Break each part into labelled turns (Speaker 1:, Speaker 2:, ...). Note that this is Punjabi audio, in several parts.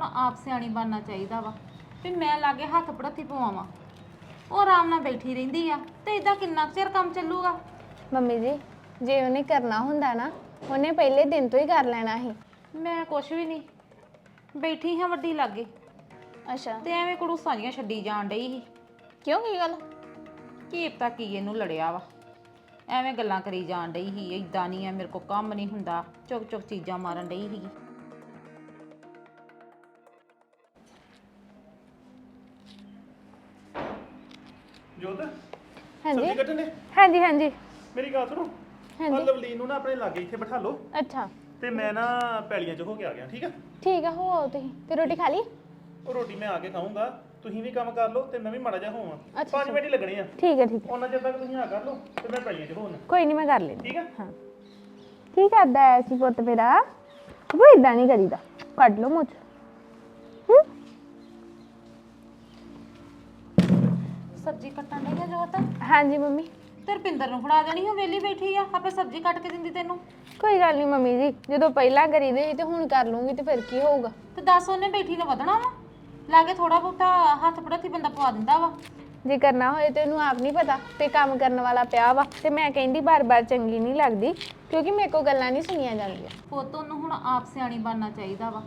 Speaker 1: ਹੁਣ ਆਪ ਸਿਆਣੀ ਬਣਨਾ ਚਾਹੀਦਾ ਵਾ ਵੀ ਮੈਂ ਲਾਗੇ ਹੱਥ ਪੜਾਤੀ ਪਵਾਵਾਂ। ਉਹ ਆਰਾਮ ਨਾਲ ਬੈਠੀ ਰਹਿੰਦੀ ਆ ਤੇ ਇਦਾਂ ਕਿੰਨਾ ਕੁ ਚਿਰ ਕੰਮ ਚੱਲੂਗਾ?
Speaker 2: ਮੰਮੀ ਜੀ ਜੇ ਉਹਨੇ ਕਰਨਾ ਹੁੰਦਾ ਨਾ ਉਹਨੇ ਪਹਿਲੇ ਦਿਨ ਤੋਂ ਹੀ ਕਰ ਲੈਣਾ ਸੀ।
Speaker 1: ਮੈਂ ਕੁਛ ਵੀ ਨਹੀਂ ਬੈਠੀ ਹਾਂ ਵੱਡੀ ਲਾਗੇ।
Speaker 2: ਅੱਛਾ।
Speaker 1: ਤੇ ਐਵੇਂ ਕੜੂਸਾਂ ਜੀਆਂ ਛੱਡੀ ਜਾਣ ਡਈ ਸੀ।
Speaker 2: ਕਿਉਂ ਕੀ ਗੱਲ?
Speaker 1: ਕੀ ਪਤਾ ਕੀ ਇਹਨੂੰ ਲੜਿਆ ਵਾ। ਐਵੇਂ ਗੱਲਾਂ ਕਰੀ ਜਾਣ ਡਈ ਸੀ ਇਦਾਂ ਨਹੀਂ ਆ ਮੇਰੇ ਕੋ ਕੰਮ ਨਹੀਂ ਹੁੰਦਾ ਚੁੱਕ ਚੁੱਕ ਚੀਜ਼ਾਂ ਮਾਰਨ ਡਈ ਸੀ
Speaker 3: ਜੋਤ
Speaker 2: ਹਾਂਜੀ।
Speaker 3: ਸਬਜ਼ੀ ਕੱਟਣੇ
Speaker 2: ਹਾਂਜੀ ਹਾਂਜੀ।
Speaker 3: ਮੇਰੀ ਗੱਲ ਸੁਣੋ।
Speaker 2: ਹਾਂਜੀ।
Speaker 3: ਆ ਲਵਲੀਨ ਨੂੰ ਨਾ ਆਪਣੇ ਲਾਗੇ ਇੱਥੇ ਬਿਠਾ ਲਓ।
Speaker 2: ਅੱਛਾ।
Speaker 3: ਤੇ ਮੈਂ ਨਾ ਪੈਲੀਆਂ 'ਚ ਹੋ ਕੇ ਆ ਗਿਆ ਠੀਕ ਆ?
Speaker 2: ਠੀਕ ਆ ਹੋ ਆਓ ਤੁਸੀਂ। ਤੇ ਰੋਟੀ ਖਾ ਲਈ?
Speaker 3: ਉਹ ਰੋਟੀ ਮੈਂ ਆ ਕੇ ਖਾਊਂਗਾ। ਤੁਸੀਂ ਵੀ ਕੰਮ ਕਰ ਲਓ ਤੇ ਮੈਂ ਵੀ ਮਾੜਾ ਜਿਹਾ ਹੋਵਾਂ।
Speaker 2: ਅੱਛਾ,
Speaker 3: 5 ਮਿੰਟ ਹੀ ਲੱਗਣੇ ਆ।
Speaker 2: ਠੀਕ ਹੈ ਠੀਕ ਹੈ
Speaker 3: ਉਹਨਾਂ ਚਿਰ ਤੱਕ ਤੁਸੀਂ ਆ ਕਰ ਲਓ ਤੇ ਮੈਂ ਪੈਲੀਆਂ 'ਚ ਹੋਣਾ
Speaker 2: ਕੋਈ ਨਹੀਂ ਮੈਂ ਕਰ ਲੈਂਦੀ।
Speaker 3: ਠੀਕ ਆ?
Speaker 2: ਹਾਂ। ਕੀ ਕਰਦਾ ਐ ਸੀ ਪੁੱਤ ਮੇਰਾ ਉਹ ਇਦਾਂ ਨਹੀਂ ਕਰੀਦਾ। ਕੱਢ ਲਓ ਮੁੱਛ ਹੂੰ?
Speaker 1: ਸਬਜ਼ੀ ਕੱਟਣ ਡਈ ਆ ਜੋਤ?
Speaker 2: ਹਾਂਜੀ ਮੰਮੀ।
Speaker 1: ਤੇ ਰਪਿੰਦਰ ਨੂੰ ਫੜਾ ਦੇਣੀ ਉਹ ਵੇਲੀ ਬੈਠੀ ਆ ਆਪੇ ਸਬਜ਼ੀ ਕੱਟ ਕੇ ਦਿੰਦੀ ਤੈਨੂੰ।
Speaker 2: ਕੋਈ ਗੱਲ ਨਹੀਂ ਮੰਮੀ ਜੀ ਜਦੋਂ ਪਹਿਲਾਂ ਕਰੀਦੇ ਸੀ ਤੇ ਹੁਣ ਕਰ ਲੂੰਗੀ ਤੇ ਫਿਰ ਕੀ ਹੋਊਗਾ।
Speaker 1: ਤੇ ਦੱਸ ਉਹਨੇ ਬੈਠੀ ਨੇ ਵਧਣਾ ਵਾ? ਲਾਗੇ ਥੋੜਾ ਬਹੁਤਾ ਹੱਥ ਪੜਾਤੀ ਬੰਦਾ ਪਵਾ ਦਿੰਦਾ ਵਾ।
Speaker 2: ਜੇ ਕਰਨਾ ਹੋਏ ਤੇ ਉਹਨੂੰ ਆਪ ਨਹੀਂ ਪਤਾ ਤੇ ਕੰਮ ਕਰਨ ਵਾਲਾ ਪਿਆ ਵਾ ਤੇ ਮੈਂ ਕਹਿੰਦੀ ਬਾਰ-ਬਾਰ ਚੰਗੀ ਨਹੀਂ ਲੱਗਦੀ ਕਿਉਂਕਿ ਮੇਰੇ ਕੋ ਗੱਲਾਂ ਨਹੀਂ ਸੁਣੀਆਂ ਜਾਂਦੀਆਂ।
Speaker 1: ਪੁੱਤ ਉਹਨੂੰ ਹੁਣ ਆਪ ਸਿਆਣੀ ਬਣਨਾ ਚਾਹੀਦਾ ਵਾ।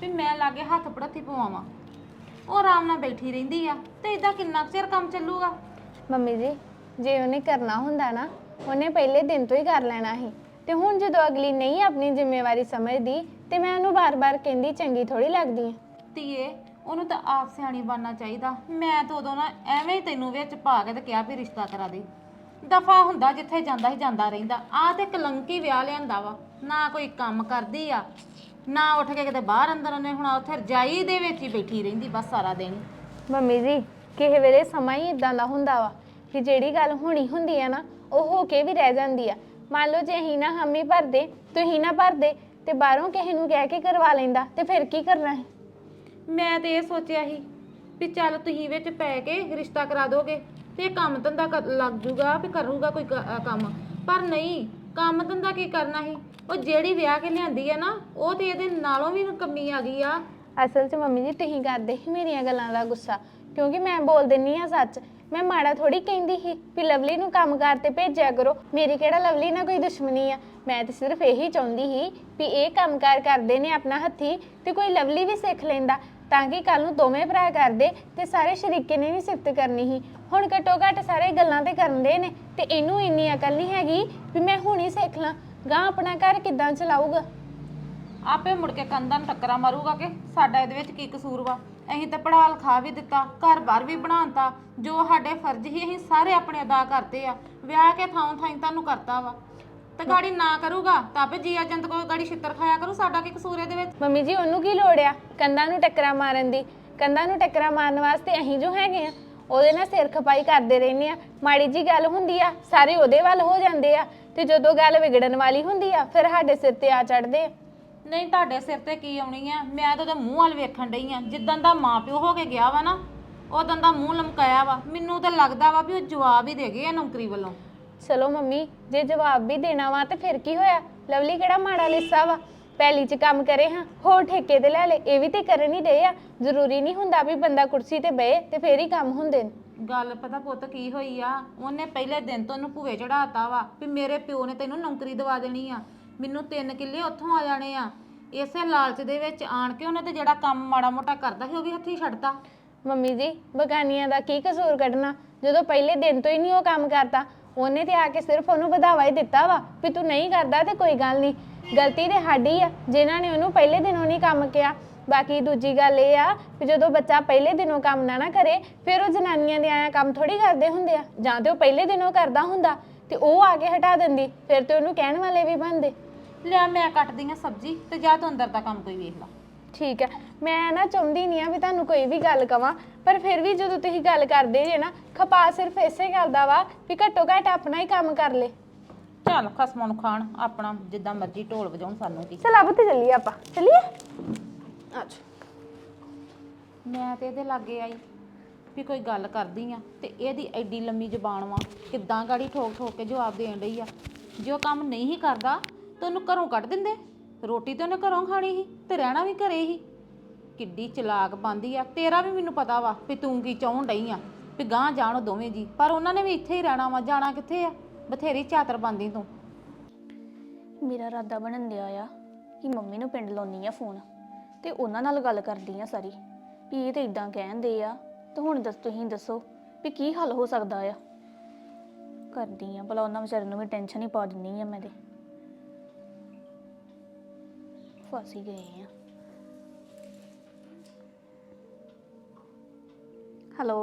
Speaker 1: ਵੀ ਮੈਂ ਲਾਗੇ ਹੱਥ ਪੜਾਤੀ ਪਵਾਵਾਂ। ਉਹ ਆਰਾਮ ਨਾਲ ਬੈਠੀ ਰਹਿੰਦੀ ਆ ਤੇ ਇਦਾਂ ਕਿੰਨਾ ਕੁ ਚਿਰ ਕੰਮ ਚੱਲੂਗਾ?
Speaker 2: ਮੰਮੀ ਜੀ ਜੇ ਉਹਨੇ ਕਰਨਾ ਹੁੰਦਾ ਨਾ ਉਹਨੇ ਪਹਿਲੇ ਦਿਨ ਤੋਂ ਹੀ ਕਰ ਲੈਣਾ ਸੀ। ਤੇ ਹੁਣ ਜਦੋਂ ਅਗਲੀ ਨਹੀਂ ਆਪਣੀ ਜ਼ਿੰਮੇਵਾਰੀ ਸਮਝਦੀ ਤੇ ਮੈਂ ਉਹਨੂੰ ਬਾਰ-ਬਾਰ ਕਹਿੰਦੀ ਚੰਗੀ ਥੋੜੀ ਲੱਗਦੀ ਆ।
Speaker 1: ਧੀਏ ਉਹਨੂੰ ਤਾਂ ਆਪ ਸਿਆਣੀ ਬਣਨਾ ਚਾਹੀਦਾ। ਮੈਂ ਤਾਂ ਉਦੋਂ ਨਾ ਐਵੇਂ ਹੀ ਤੈਨੂੰ ਵਿੱਚ ਪਾ ਕੇ ਤੇ ਕਿਹਾ ਵੀ ਰਿਸ਼ਤਾ ਕਰਾ ਦੇ। ਦਫਾ ਹੁੰਦਾ ਜਿੱਥੇ ਜਾਂਦਾ ਹੀ ਜਾਂਦਾ ਰਹਿੰਦਾ। ਆਹ ਤੇ ਕਲੰਕੀ ਵਿਆਹ ਲਿਆਂਦਾ ਵਾ। ਨਾ ਕੋਈ ਕੰਮ ਕਰਦੀ ਆ। ਨਾ ਉੱਠ ਕੇ ਕਿਤੇ ਬਾਹਰ ਅੰਦਰ ਉਹਨੇ ਹੁਣ ਉੱਥੇ ਰਜਾਈ ਦੇ ਵਿੱਚ ਹੀ ਬੈਠੀ ਰਹਿੰਦੀ ਬਸ ਸਾਰਾ ਦਿਨ।
Speaker 2: ਮੰਮੀ ਜੀ ਕਿਸੇ ਵੇਲੇ ਸਮਾਂ ਹੀ ਇਦਾਂ ਦਾ ਹੁੰਦਾ ਵਾ ਕਿ ਜਿਹੜੀ ਗੱਲ ਹੋਣੀ ਹੁੰਦੀ ਆ ਨਾ ਉਹ ਹੋ ਕੇ ਵੀ ਰਹਿ ਜਾਂਦੀ ਆ। ਮੰਨ ਲਓ ਜੇ ਅਸੀਂ ਨਾ ਹਾਮੀ ਭਰਦੇ ਤੁਸੀਂ ਨਾ ਭਰਦੇ ਤੇ ਬਾਹਰੋਂ ਕਿਸੇ ਨੂੰ ਕਹਿ ਕੇ ਕਰਵਾ ਲੈਂਦਾ ਤੇ ਫਿਰ ਕੀ ਕਰਨਾ ਹੈ
Speaker 1: ਮੈਂ ਤੇ ਇਹ ਸੋਚਿਆ ਸੀ ਵੀ ਚੱਲ ਤੁਸੀਂ ਵਿੱਚ ਪੈ ਕੇ ਰਿਸ਼ਤਾ ਕਰਾ ਦੋਗੇ ਤੇ ਇਹ ਕੰਮ ਧੰਦਾ ਕਰ- ਲੱਗ ਜੂਗਾ ਵੀ ਕਰੂਗਾ ਕੋਈ ਕ- ਅ, ਕੰਮ। ਪਰ ਨਹੀਂ ਕੰਮ ਧੰਦਾ ਕੀ ਕਰਨਾ ਸੀ? ਉਹ ਜਿਹੜੀ ਵਿਆਹ ਕੇ ਲਿਆਂਦੀ ਹੈ ਨਾ, ਉਹ ਤੇ ਇਹਦੇ ਨਾਲੋਂ ਵੀ ਕਮੀ ਆ ਗਈ ਆ।
Speaker 2: ਅਸਲ 'ਚ ਮੰਮੀ ਜੀ, ਤੁਸੀਂ ਕਰਦੇ ਸੀ ਮੇਰੀਆਂ ਗੱਲਾਂ ਦਾ ਗੁੱਸਾ, ਕਿਉਂਕਿ ਮੈਂ ਬੋਲ ਦਿੰਨੀ ਆ ਸੱਚ। ਮੈਂ ਮਾੜਾ ਥੋੜੀ ਕਹਿੰਦੀ ਸੀ ਵੀ ਲਵਲੀ ਨੂੰ ਕੰਮ ਕਾਰ ਭੇਜਿਆ ਕਰੋ। ਮੇਰੀ ਕਿਹੜਾ ਲਵਲੀ ਨਾਲ ਕੋਈ ਦੁਸ਼ਮਣੀ ਆ? ਮੈਂ ਤਾਂ ਸਿਰਫ ਇਹੀ ਚਾਹੁੰਦੀ ਸੀ ਵੀ ਇਹ ਕੰਮ ਕਾਰ ਕਰਦੇ ਨੇ ਆਪਣਾ ਹੱਥੀ ਤੇ ਕੋਈ ਲਵਲੀ ਵੀ ਸਿੱਖ ਲੈਂਦਾ, ਤਾਂ ਕਿ ਕੱਲ ਨੂੰ ਦੋਵੇਂ ਭਰਾ ਕਰਦੇ ਤੇ ਸਾਰੇ ਸ਼ਰੀਕੇ ਨੇ ਵੀ ਸਿਫਤ ਕਰਨੀ ਸੀ। ਹੁਣ ਘੱਟੋ ਘੱਟ ਸਾਰੇ ਗੱਲਾਂ ਤੇ ਕਰਦੇ ਨੇ ਤੇ ਇਹਨੂੰ ਇੰਨੀ ਅਕਲ ਨਹੀਂ ਹੈਗੀ ਵੀ ਮੈਂ ਹੁਣ ਹੀ ਸਿੱਖ ਲਾਂ। ਗਾਂ ਆਪਣਾ ਘਰ ਕਿੱਦਾਂ ਚਲਾਊਗਾ?
Speaker 1: ਆਪੇ ਮੁੜ ਕੇ ਕੰਧਾਂ ਨੂੰ ਟੱਕਰਾਂ ਮਾਰੂਗਾ ਕਿ ਸਾਡਾ ਇਹਦੇ ਵਿੱਚ ਕੀ ਕਸੂਰ ਵਾ? ਅਸੀਂ ਤਾਂ ਪੜ੍ਹਾ ਲਿਖਾ ਵੀ ਦਿੱਤਾ ਘਰ-ਬਾਰ ਵੀ ਬਣਾਉਂਦਾ ਜੋ ਸਾਡੇ ਫਰਜ਼ ਹੀ ਅਸੀਂ ਸਾਰੇ ਆਪਣੇ ਅਦਾ ਕਰਤੇ ਆ। ਵਿਆਹ ਕੇ ਥਾਂ ਥਾਂ ਤੁਹਾਨੂੰ ਕਰਤਾ ਵਾ। ਤੇ ਗਾੜੀ ਨਾ ਕਰੂਗਾ ਤਾਂ ਆਪੇ ਜੀਆ ਜੰਤ ਕੋਈ ਗਾੜੀ ਛਿੱਤਰ ਖਾਇਆ ਕਰੂ ਸਾਡਾ ਕੀ ਕਸੂਰ ਇਹਦੇ ਵਿੱਚ?
Speaker 2: ਮੰਮੀ ਜੀ ਉਹਨੂੰ ਕੀ ਲੋੜ ਆ ਕੰਧਾਂ ਨੂੰ ਟੱਕਰਾਂ ਮਾਰਨ ਦੀ? ਕੰਧਾਂ ਨੂੰ ਟੱਕਰਾਂ ਮਾਰਨ ਵਾਸਤੇ ਅਸੀਂ ਜੋ ਹੈਗੇ ਆ ਉਹਦੇ ਨਾਲ ਸਿਰ ਖਪਾਈ ਕਰਦੇ ਰਹਿੰਦੇ ਆ। ਮਾੜੀ ਜੀ ਗੱਲ ਹੁੰਦੀ ਆ ਸਾਰੇ ਉਹਦੇ ਵੱਲ ਹੋ ਜਾਂਦੇ ਆ। ਤੇ ਜਦੋਂ ਗੱਲ ਵਿਗੜਨ ਵਾਲੀ ਹੁੰਦੀ ਆ ਫਿਰ ਸਾਡੇ ਸਿਰ ਤੇ ਆ ਚੜਦੇ ਆ।
Speaker 1: ਨਹੀਂ ਤੁਹਾਡੇ ਸਿਰ ਤੇ ਕੀ ਆਉਣੀ ਆ? ਮੈਂ ਤਾਂ ਉਹਦੇ ਮੂੰਹ ਵੱਲ ਵੇਖਣ ਡਈ ਆ। ਜਿੱਦਾਂ ਦਾ ਮਾਪਿਓ ਹੋ ਕੇ ਗਿਆ ਵਾ ਨਾ ਉਦੋਂ ਦਾ ਮੂੰਹ ਲਮਕਾਇਆ ਵਾ। ਮੈਨੂੰ ਤਾਂ ਲੱਗਦਾ ਵਾ ਵੀ ਉਹ ਜਵਾਬ ਹੀ ਦੇ ਗਏ ਆ ਨੌਕਰੀ ਵੱਲੋਂ।
Speaker 2: ਚਲੋ ਮੰਮੀ ਜੇ ਜਵਾਬ ਵੀ ਦੇਣਾ ਵਾ ਤੇ ਫਿਰ ਕੀ ਹੋਇਆ? ਲਵਲੀ ਕਿਹੜਾ ਮਾੜਾ ਲਿੱਸਾ ਵਾ? ਪਹਿਲੀ ਚ ਕੰਮ ਕਰੇ ਹਾਂ ਹੋਰ ਠੇਕੇ ਤੇ ਲੈ ਲੈ ਇਹ ਵੀ ਤੇ ਕਰਨ ਹੀ ਰਹੇ ਆ। ਜ਼ਰੂਰੀ ਨਹੀਂ ਹੁੰਦਾ ਵੀ ਬੰਦਾ ਕੁਰਸੀ ਤੇ ਬਏ ਤੇ ਫੇਰ ਹੀ ਕੰਮ ਹੁੰਦੇ ਨੇ।
Speaker 1: ਗੱਲ ਪਤਾ ਪੁੱਤ ਕੀ ਹੋਈ ਆ? ਉਹਨੇ ਪਹਿਲੇ ਦਿਨ ਤੋਂ ਉਹਨੂੰ ਭੂਵੇ ਚੜਾਤਾ ਵਾ ਵੀ ਮੇਰੇ ਪਿਓ ਨੇ ਤੈਨੂੰ ਨੌਕਰੀ ਦਵਾ ਦੇਣੀ ਆ। ਮੈਨੂੰ ਤਿੰਨ ਕਿੱਲੇ ਉੱਥੋਂ ਆ ਜਾਣੇ ਆ। ਇਸੇ ਲਾਲਚ ਦੇ ਵਿੱਚ ਆਣ ਕੇ ਉਹਨੇ ਤੇ ਜਿਹੜਾ ਕੰਮ ਮਾੜਾ ਮੋਟਾ ਕਰਦਾ ਸੀ, ਉਹ ਵੀ ਹੱਥੀ ਛੱਡਤਾ।
Speaker 2: ਮੰਮੀ ਜੀ, ਬਗਾਨੀਆਂ ਦਾ ਕੀ ਕਸੂਰ ਕੱਢਣਾ? ਜਦੋਂ ਪਹਿਲੇ ਦਿਨ ਤੋਂ ਹੀ ਨਹੀਂ ਉਹ ਕੰਮ ਕਰਤਾ ਉਹਨੇ ਤੇ ਆ ਕੇ ਸਿਰਫ ਉਹਨੂੰ ਵਧਾਵਾ ਹੀ ਦਿੱਤਾ ਵਾ ਵੀ ਤੂੰ ਨਹੀਂ ਕਰਦਾ ਤੇ ਕੋਈ ਗੱਲ ਨਹੀਂ। ਗਲਤੀ ਤੇ ਸਾਡੀ ਆ, ਜਿਨ੍ਹਾਂ ਨੇ ਉਹਨੂੰ ਪਹਿਲੇ ਦਿਨੋਂ ਨਹੀਂ ਕੰਮ ਕਿਹਾ। ਬਾਕੀ ਦੂਜੀ ਗੱਲ ਇਹ ਆ ਵੀ ਜਦੋਂ ਬੱਚਾ ਪਹਿਲੇ ਦਿਨੋਂ ਕੰਮ ਨਾ ਨਾ ਕਰੇ ਫਿਰ ਉਹ ਜਨਾਨੀਆਂ ਦੇ ਆਇਆ ਕੰਮ ਥੋੜੀ ਕਰਦੇ ਹੁੰਦੇ ਆ। ਜਾਂ ਤੇ ਉਹ ਪਹਿਲੇ ਦਿਨੋਂ ਕਰਦਾ ਹੁੰਦਾ ਤੇ ਉਹ ਆ ਕੇ ਹਟਾ ਦਿੰਦੀ ਫਿਰ ਤੇ ਉਹਨੂੰ ਕਹਿਣ ਵਾਲੇ ਵੀ ਬਣਦੇ।
Speaker 1: ਲਿਆ ਮੈਂ ਕੱਟਦੀ ਆ ਸਬਜ਼ੀ ਤੇ ਜਾ ਤੂੰ ਅੰਦਰ ਦਾ ਕੰਮ ਕੋਈ ਵੇਖ ਲਾ।
Speaker 2: ਠੀਕ ਹੈ ਮੈਂ ਨਾ ਚਾਹੁੰਦੀ ਨਹੀਂ ਆ ਵੀ ਤੁਹਾਨੂੰ ਕੋਈ ਵੀ ਗੱਲ ਕਵਾਂ ਪਰ ਫਿਰ ਵੀ ਜਦੋਂ ਤੁਸੀਂ ਗੱਲ ਕਰਦੇ ਜੇ ਨਾ ਖਪਾ ਸਿਰਫ ਇਸੇ ਗੱਲ ਦਾ ਵਾ ਵੀ ਘੱਟੋ ਘੱਟ ਆਪਣਾ ਹੀ ਕੰਮ ਕਰ ਲੇ।
Speaker 1: ਚੱਲ ਖਸਮਾਂ ਨੂੰ ਖਾਣ ਆਪਣਾ ਜਿੱਦਾਂ ਮਰਜ਼ੀ ਢੋਲ ਵਜਾਉਣ ਸਾਨੂੰ ਕੀ।
Speaker 2: ਚਲ ਆਪ ਤੇ ਚੱਲੀਏ ਆਪਾਂ। ਚੱਲੀਏ? ਅੱਛਾ।
Speaker 1: ਮੈਂ ਤੇ ਇਹਦੇ ਲਾਗੇ ਆਈ ਵੀ ਕੋਈ ਗੱਲ ਕਰਦੀ ਆ ਤੇ ਇਹਦੀ ਐਡੀ ਲੰਮੀ ਜ਼ਬਾਨ ਵਾ, ਕਿੱਦਾਂ ਗਾੜੀ ਠੋਕ ਠੋਕ ਕੇ ਜਵਾਬ ਦੇਣ ਰਹੀ ਆ? ਜੇ ਉਹ ਕੰਮ ਨਹੀਂ ਹੀ ਕਰਦਾ, ਤਾਂ ਉਹਨੂੰ ਘਰੋਂ ਕੱਢ ਦਿੰਦੇ। ਰੋਟੀ ਤਾਂ ਉਹਨੇ ਘਰੋਂ ਖਾਣੀ ਸੀ ਤੇ ਰਹਿਣਾ ਵੀ ਘਰੇ ਹੀ ਕਿੱਡੀ ਚਲਾਕ ਬੰਦੀ ਆ। ਤੇਰਾ ਵੀ ਮੈਨੂੰ ਪਤਾ ਵਾ ਵੀ ਤੂੰ ਕੀ ਚਾਹੁਣ ਡਈ ਆ। ਵੀ ਗਾਂ ਜਾਣ ਦੋਵੇਂ ਜੀ। ਪਰ ਉਹਨਾਂ ਨੇ ਵੀ ਇੱਥੇ ਹੀ ਰਹਿਣਾ ਵਾ, ਜਾਣਾ ਕਿੱਥੇ ਆ? ਬਥੇਰੀ ਚਾਤਰ ਬੰਦੀ ਤੂੰ।
Speaker 4: ਮੇਰਾ ਰਾਦਾ ਬਣਨ ਦਿਆ ਆ ਕਿ ਮੰਮੀ ਨੂੰ ਪਿੰਡ ਲਾਉਣੀ ਆ ਫੋਨ। ਤੇ ਉਹਨਾਂ ਨਾਲ ਗੱਲ ਕਰਦੀ ਆ ਸਾਰੀ। ਵੀ ਇਹ ਤੇ ਇਦਾਂ ਕਹਿੰਦੇ ਆ, ਤੇ ਹੁਣ ਦੱਸ ਤੁਸੀਂ ਦੱਸੋ ਵੀ ਕੀ ਹੱਲ ਹੋ ਸਕਦਾ ਆ। ਕਰਦੀ ਆ ਭਲਾ ਉਹਨਾਂ ਵਿਚਾਰਿਆਂ ਨੂੰ ਵੀ ਟੈਨਸ਼ਨ ਹੀ ਪਾ ਦਿੰਨੀ ਆ ਮੈਂ ਤੇ। ਫਸ ਹੀ ਗਏ ਆ। ਹੈਲੋ।